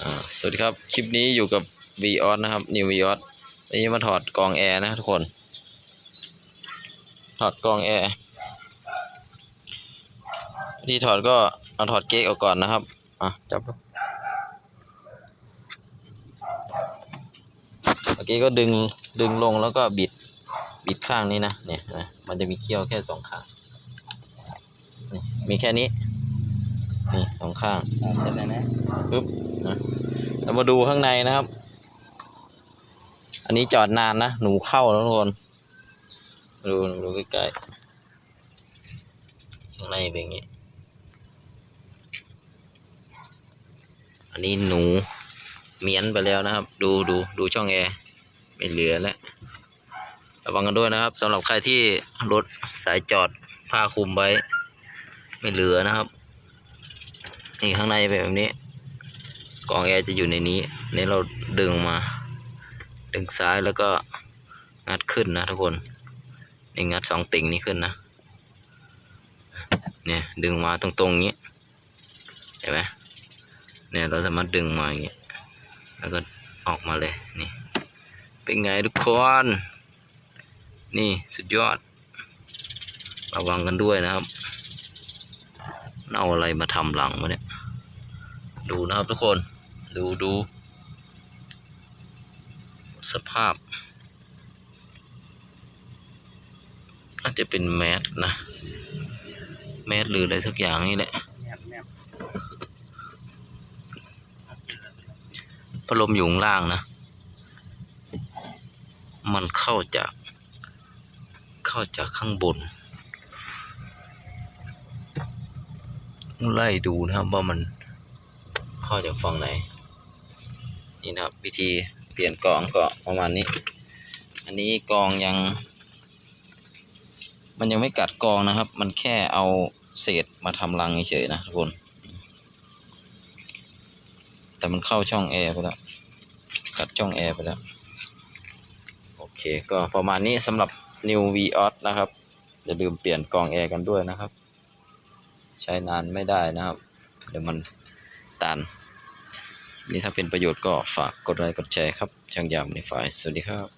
สวัสดีครับ คลิปนี้อยู่กับ v ีออสนะครับ New v ีออสนี้มาถอดกรองแอร์นะทุกคน ถอดกรองแอร์ที่ถอดก็เอาถอดเก๊กออกก่อนนะครับ อะ จับดูเมื่อกี้ก็ดึงดึงลงแล้วก็บิดบิดข้างนี้นะเนี่ยนะมันจะมีเขี้ยวแค่สองข้างมีแค่นี้ นี่สองข้างเสร็จแล้วนะปึ๊บนะเรามาดูข้างในนะครับ อันนี้จอดนานนะหนูเข้าแล้วทุกคนดูดูใกล้ๆข้างในเป็นอย่างนี้ อันนี้หนูเมียนไปแล้วนะครับ ดูดูดูช่องแอร์ไม่เหลือแล้วระวังกันด้วยนะครับสำหรับใครที่รถสายจอดผ้าคลุมไว้ ไม่เหลือนะครับ นี่ข้างในแบบนี้กรองแอร์จะอยู่ในนี้นี่เราดึงมา ดึงซ้ายแล้วก็งัดขึ้นนะทุกคนนี่งัดสองติ่งนี้ขึ้นนะเนี่ยดึงมาตรงๆนี้เห็นไหมเนี่ยเราสามารถดึงมาอย่างนี้แล้วก็ออกมาเลยนี่เป็นไงทุกคนนี่สุดยอดระวังกันด้วยนะครับ เอาอะไรมาทำหลังวะเนี่ย ดูนะครับทุกคน ดูดู สภาพ น่าจะเป็นแมสนะ แมสหรืออะไรสักอย่างนี่แหละพัดลมอยู่ข้างล่างนะ มันเข้าจาก เข้าจากข้างบน ไล่ดูนะครับว่ามันเข้าจากฝั่งไหน นี่นะครับ วิธีเปลี่ยนกองก็ประมาณนี้ อันนี้กองยัง มันยังไม่กัดกองนะครับ มันแค่เอาเศษมาทำรังเฉยๆนะทุกคน แต่มันเข้าช่องแอร์ไปแล้ว กัดช่องแอร์ไปแล้ว โอเค ก็ประมาณนี้สำหรับ New v ออสนะครับ อย่าลืมเปลี่ยนกรองแอร์กันด้วยนะครับ ใช้นานไม่ได้นะครับ เดี๋ยวมันตันนี่ถ้าเป็นประโยชน์ก็ฝากกดไลค์กดแชร์ครับช่างยามในฝ่ายสวัสดีครับ